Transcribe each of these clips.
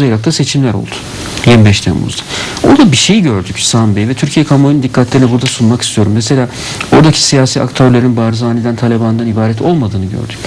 Irak'ta seçimler oldu. 25 Temmuz'da. Orada bir şey gördük Sami Bey ve Türkiye kamuoyunun dikkatlerini burada sunmak istiyorum. Mesela oradaki siyasi aktörlerin Barzani'den, Taliban'dan ibaret olmadığını gördük.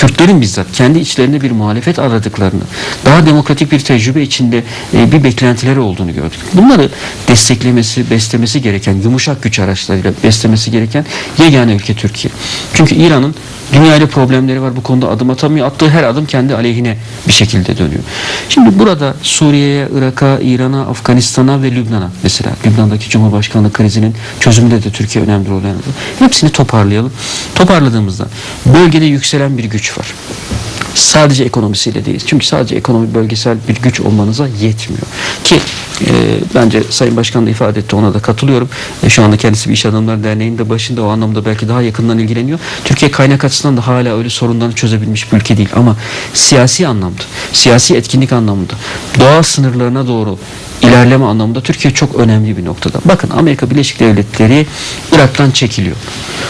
Kürtlerin bizzat kendi içlerinde bir muhalefet aradıklarını, daha demokratik bir tecrübe içinde e, bir beklentileri olduğunu gördük. Bunları desteklemesi, beslemesi gereken, yumuşak güç araçlarıyla beslemesi gereken yegane ülke Türkiye. Çünkü İran'ın dünyayla problemleri var bu konuda adım atamıyor. Attığı her adım kendi aleyhine bir şekilde dönüyor. Şimdi burada Suriye'ye, Irak'a, İran'a, Afganistan'a ve Lübnan'a mesela Lübnan'daki Cumhurbaşkanlığı krizinin çözümünde de Türkiye önemli rol oynadı. Hepsini toparlayalım. Toparladığımızda bölgede yükselen bir güç var. Sadece ekonomisiyle değil. Çünkü sadece ekonomi bölgesel bir güç olmanıza yetmiyor. Ki e, bence Sayın Başkan da ifade etti ona da katılıyorum. E, şu anda kendisi bir iş adamları derneğinin de başında o anlamda belki daha yakından ilgileniyor. Türkiye kaynak açısından da hala öyle sorunlarını çözebilmiş bir ülke değil. Ama siyasi anlamda, siyasi etkinlik anlamında, doğa sınırlarına doğru ilerleme anlamında Türkiye çok önemli bir noktada. Bakın Amerika Birleşik Devletleri Irak'tan çekiliyor.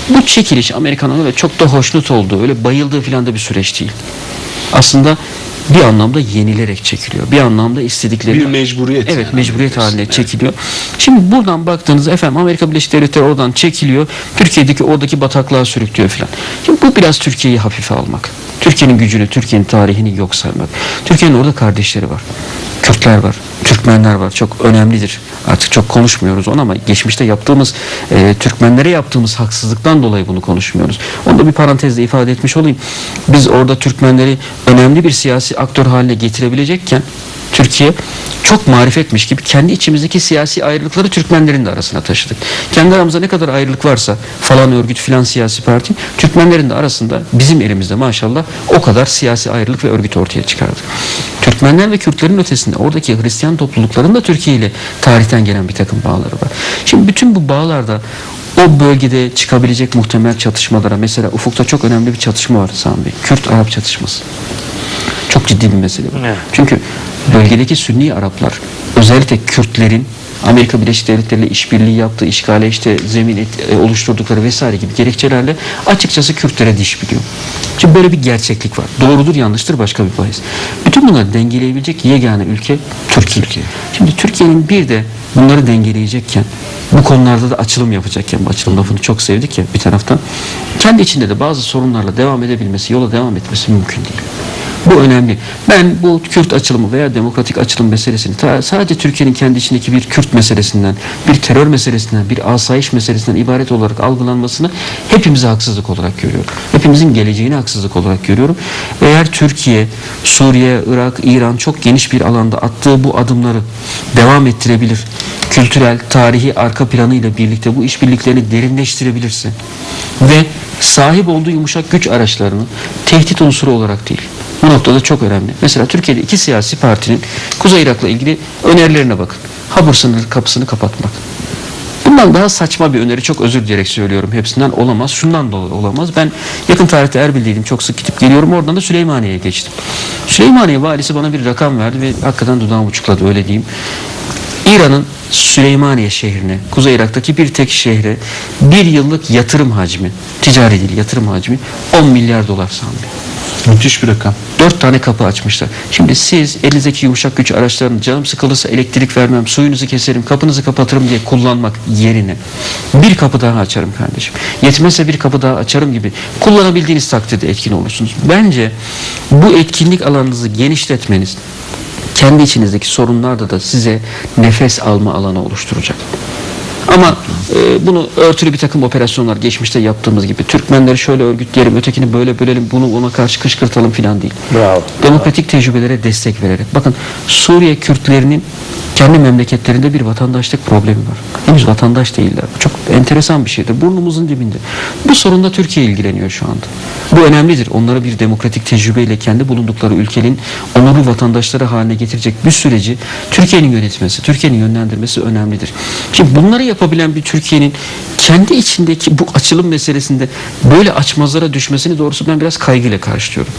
Bu çekiliş Amerika'nın öyle çok da hoşnut olduğu, öyle bayıldığı filan da bir süreç değil. Aslında bir anlamda yenilerek çekiliyor. Bir anlamda istedikleri Bir mecburiyet. Evet, mecburiyet haline Evet. çekiliyor. Şimdi buradan baktığınızda efendim Amerika Birleşik Devletleri oradan çekiliyor. Türkiye'deki oradaki bataklığa sürüklüyor filan. Şimdi bu biraz Türkiye'yi hafife almak. Türkiye'nin gücünü, Türkiye'nin tarihini yok saymak. Türkiye'nin orada kardeşleri var. Kürtler var, Türkmenler var. Çok önemlidir. Artık çok konuşmuyoruz onu ama geçmişte yaptığımız, e, Türkmenlere yaptığımız haksızlıktan dolayı bunu konuşmuyoruz. Onu da bir parantezle ifade etmiş olayım. Biz orada Türkmenleri önemli bir siyasi aktör haline getirebilecekken Türkiye çok marifetmiş gibi kendi içimizdeki siyasi ayrılıkları Türkmenlerin de arasına taşıdık. Kendi aramızda ne kadar ayrılık varsa falan örgüt filan siyasi parti Türkmenlerin de arasında bizim elimizde maşallah o kadar siyasi ayrılık ve örgüt ortaya çıkardık. Türkmenler ve Kürtlerin ötesinde oradaki Hristiyan toplulukların da Türkiye ile tarihten gelen bir takım bağları var. Şimdi bütün bu bağlarda o bölgede çıkabilecek muhtemel çatışmalara mesela ufukta çok önemli bir çatışma var Sami Bey. Kürt-Arap çatışması. Çok ciddi bir mesele bu. Evet. Çünkü bölgedeki Sünni Araplar özellikle Kürtlerin Amerika Birleşik Devletleri ile işbirliği yaptığı, işgale işte zemin et- e, oluşturdukları vesaire gibi gerekçelerle açıkçası Kürtlere diş biliyor. Şimdi böyle bir gerçeklik var. Doğrudur yanlıştır başka bir bahis. Bütün bunları dengeleyebilecek yegane ülke Türkiye. Şimdi Türkiye'nin bir de bunları dengeleyecekken bu konularda da açılım yapacakken bu açılım lafını çok sevdik ya bir taraftan kendi içinde de bazı sorunlarla devam edebilmesi, yola devam etmesi mümkün değil. Bu önemli. Ben bu Kürt açılımı veya demokratik açılım meselesini sadece Türkiye'nin kendi içindeki bir Kürt meselesinden, bir terör meselesinden, bir asayiş meselesinden ibaret olarak algılanmasını hepimize haksızlık olarak görüyorum. Hepimizin geleceğine haksızlık olarak görüyorum. Eğer Türkiye, Suriye, Irak, İran çok geniş bir alanda attığı bu adımları devam ettirebilir, kültürel, tarihi arka planıyla birlikte bu işbirliklerini derinleştirebilirse ve sahip olduğu yumuşak güç araçlarını tehdit unsuru olarak değil, bu noktada çok önemli. Mesela Türkiye'de iki siyasi partinin Kuzey Irak'la ilgili önerilerine bakın. Habur sınır kapısını kapatmak. Bundan daha saçma bir öneri çok özür dileyerek söylüyorum. Hepsinden olamaz. Şundan dolayı olamaz. Ben yakın tarihte Erbil'deydim. Çok sık gidip geliyorum. Oradan da Süleymaniye'ye geçtim. Süleymaniye valisi bana bir rakam verdi ve hakikaten dudağım uçukladı öyle diyeyim. İran'ın Süleymaniye şehrine, Kuzey Irak'taki bir tek şehre bir yıllık yatırım hacmi, ticari değil yatırım hacmi 10 milyar dolar sanmıyor. Müthiş bir rakam. Dört tane kapı açmışlar. Şimdi siz elinizdeki yumuşak güç araçlarını canım sıkılırsa elektrik vermem, suyunuzu keserim, kapınızı kapatırım diye kullanmak yerine bir kapı daha açarım kardeşim. Yetmezse bir kapı daha açarım gibi kullanabildiğiniz takdirde etkin olursunuz. Bence bu etkinlik alanınızı genişletmeniz kendi içinizdeki sorunlarda da size nefes alma alanı oluşturacak. Ama e, bunu örtülü bir takım operasyonlar geçmişte yaptığımız gibi Türkmenleri şöyle örgütleyelim, ötekini böyle bölelim, bunu ona karşı kışkırtalım filan değil. Bravo. Demokratik tecrübelere destek vererek. Bakın Suriye Kürtlerinin kendi memleketlerinde bir vatandaşlık problemi var. Henüz vatandaş değiller. Çok enteresan bir şeydir. Burnumuzun dibinde. Bu sorunla Türkiye ilgileniyor şu anda. Bu önemlidir. Onlara bir demokratik tecrübeyle kendi bulundukları ülkenin onurlu vatandaşları haline getirecek bir süreci Türkiye'nin yönetmesi, Türkiye'nin yönlendirmesi önemlidir. Şimdi bunları yapabilen bir Türkiye'nin kendi içindeki bu açılım meselesinde böyle açmazlara düşmesini doğrusu ben biraz kaygıyla karşılıyorum.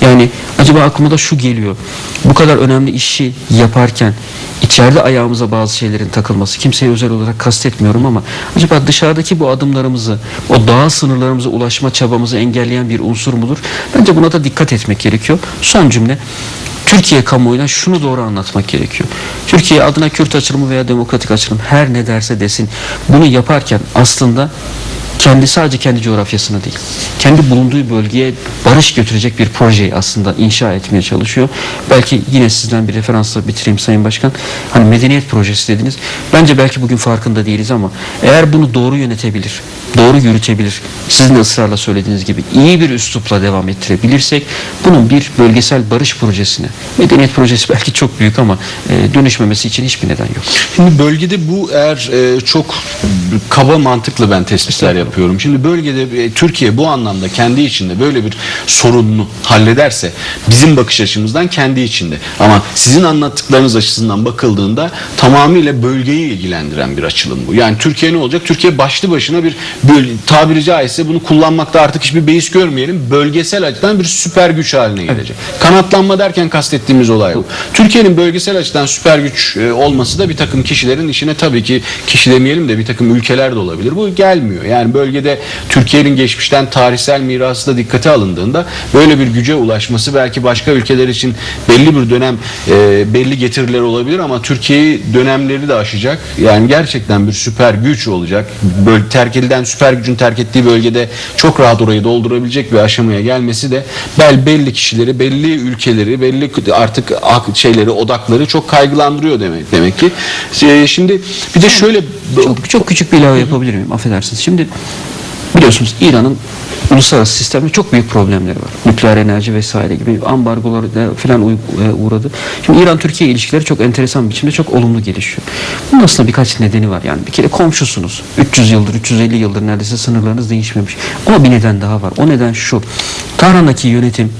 Yani acaba aklıma da şu geliyor. Bu kadar önemli işi yaparken içeride ayağımıza bazı şeylerin takılması kimseye özel olarak kastetmiyorum ama acaba dışarıdaki bu adımlarımızı o doğal sınırlarımıza ulaşma çabamızı engelleyen bir unsur mudur? Bence buna da dikkat etmek gerekiyor. Son cümle Türkiye kamuoyuna şunu doğru anlatmak gerekiyor. Türkiye adına Kürt açılımı veya demokratik açılım her ne derse desin bunu yaparken aslında kendi sadece kendi coğrafyasına değil, kendi bulunduğu bölgeye barış götürecek bir projeyi aslında inşa etmeye çalışıyor. Belki yine sizden bir referansla bitireyim Sayın Başkan. Hani medeniyet projesi dediniz. Bence belki bugün farkında değiliz ama eğer bunu doğru yönetebilir, doğru yürütebilir, sizin de ısrarla söylediğiniz gibi iyi bir üslupla devam ettirebilirsek bunun bir bölgesel barış projesine, medeniyet projesi belki çok büyük ama e, dönüşmemesi için hiçbir neden yok. Şimdi bölgede bu eğer e, çok kaba mantıklı ben tespitler yapıyorum. Şimdi bölgede e, Türkiye bu anlamda kendi içinde böyle bir sorununu hallederse bizim bakış açımızdan kendi içinde. Ama sizin anlattıklarınız açısından bakıldığında tamamıyla bölgeyi ilgilendiren bir açılım bu. Yani Türkiye ne olacak? Türkiye başlı başına bir böl- tabiri caizse bunu kullanmakta artık hiçbir beis görmeyelim. Bölgesel açıdan bir süper güç haline gelecek. Kanatlanma derken kastettiğimiz olay bu. Türkiye'nin bölgesel açıdan süper güç e, olması da bir takım kişilerin işine tabii ki kişi demeyelim de bir takım ülkeler de olabilir. Bu gelmiyor. Yani bölgede Türkiye'nin geçmişten tarihsel mirası da dikkate alındığında böyle bir güce ulaşması belki başka ülkeler için belli bir dönem e, belli getiriler olabilir ama Türkiye'yi dönemleri de aşacak. Yani gerçekten bir süper güç olacak. Böyle terk edilen süper gücün terk ettiği bölgede çok rahat orayı doldurabilecek bir aşamaya gelmesi de bel belli kişileri, belli ülkeleri, belli artık şeyleri, odakları çok kaygılandırıyor demek demek ki. E, Şimdi bir de şöyle Çok, çok küçük bir ilave yapabilir miyim? Affedersiniz. Şimdi biliyorsunuz İran'ın uluslararası sistemde çok büyük problemleri var. Nükleer enerji vesaire gibi ambargoları da falan uy- e, uğradı. Şimdi İran-Türkiye ilişkileri çok enteresan biçimde çok olumlu gelişiyor. Bunun aslında birkaç nedeni var. Yani bir kere komşusunuz. 300 yıldır, 350 yıldır neredeyse sınırlarınız değişmemiş. Ama bir neden daha var. O neden şu. Tahran'daki yönetim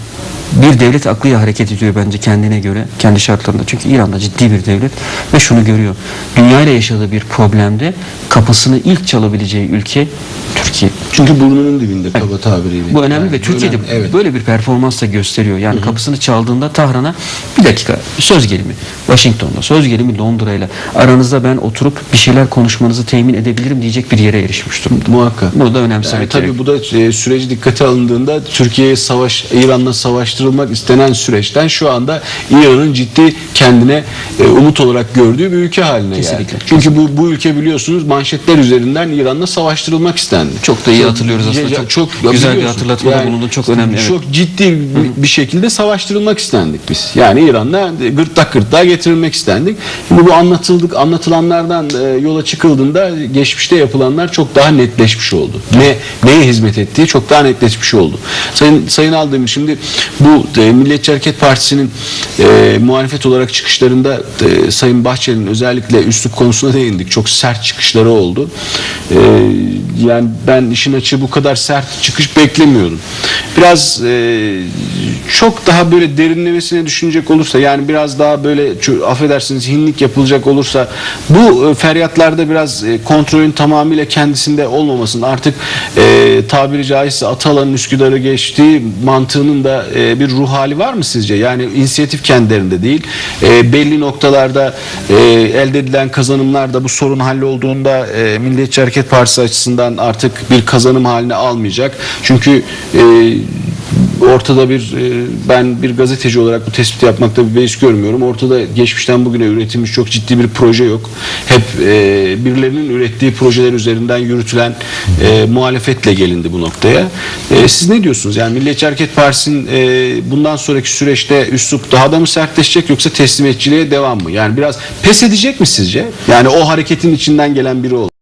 bir devlet aklıyla hareket ediyor bence kendine göre, kendi şartlarında. Çünkü İran'da ciddi bir devlet ve şunu görüyor. Dünya ile yaşadığı bir problemde kapısını ilk çalabileceği ülke Türkiye. çünkü burnunun dibinde kaba tabiriyle. Bu önemli Yani ve Türkiye'de önemli, evet. böyle bir performans da gösteriyor. Yani kapısını çaldığında Tahran'a bir dakika söz gelimi Washington'da, söz gelimi Londra'yla aranızda ben oturup bir şeyler konuşmanızı temin edebilirim diyecek bir yere erişmiş durumda. Muhakkak. Bunu da önemsemek Yani tabii gerekiyor. bu da e, süreci dikkate alındığında Türkiye'ye savaş İran'la savaştırılmak istenen süreçten şu anda İran'ın ciddi kendine e, umut olarak gördüğü bir ülke haline geldi. Kesinlikle. Çünkü bu bu ülke biliyorsunuz manşetler üzerinden İran'la savaştırılmak istendi. Çok da iyi hatırlıyoruz aslında. Çok çok güzel bir biliyorsun. hatırlatmada bulundun. Çok önemli, evet. Çok ciddi bir, bir şekilde savaştırılmak istendik biz. Yani İran'la gırtlak gırtlağa getirilmek istendik. Şimdi bu anlatıldık anlatılanlardan e, yola çıkıldığında geçmişte yapılanlar çok daha netleşmiş oldu. Ne neye hizmet ettiği çok daha netleşmiş oldu. Sayın Sayın Aldemir şimdi bu e, Milliyetçi Hareket Partisi'nin e, muhalefet olarak çıkışlarında e, Sayın Bahçeli'nin özellikle üslup konusuna değindik. Çok sert çıkışları oldu. E, yani ben işin açığı bu kadar sert çıkış beklemiyordum. Biraz e, çok daha böyle derinlemesine düşünecek olursa yani biraz daha böyle affedersiniz hinlik yapılacak olursa bu e, feryatlarda biraz e, kontrolün tamamıyla kendisinde olmamasının artık e, tabiri caizse Atalan'ın Üsküdar'ı geçtiği mantığının da e, bir ruh hali var mı sizce? Yani inisiyatif kendilerinde değil. E, belli noktalarda e, elde edilen kazanımlar da bu sorun hallolduğunda e, Milliyetçi Hareket Partisi açısından artık bir kazanım haline almayacak. Çünkü e, ortada bir e, ben bir gazeteci olarak bu tespiti yapmakta bir beis görmüyorum. Ortada geçmişten bugüne üretilmiş çok ciddi bir proje yok. Hep e, birilerinin ürettiği projeler üzerinden yürütülen e, muhalefetle gelindi bu noktaya. Siz ne diyorsunuz? Yani Milliyetçi Hareket Partisi'nin bundan sonraki süreçte üslup daha da mı sertleşecek yoksa teslimiyetçiliğe devam mı? Yani biraz pes edecek mi sizce? Yani o hareketin içinden gelen biri oldu.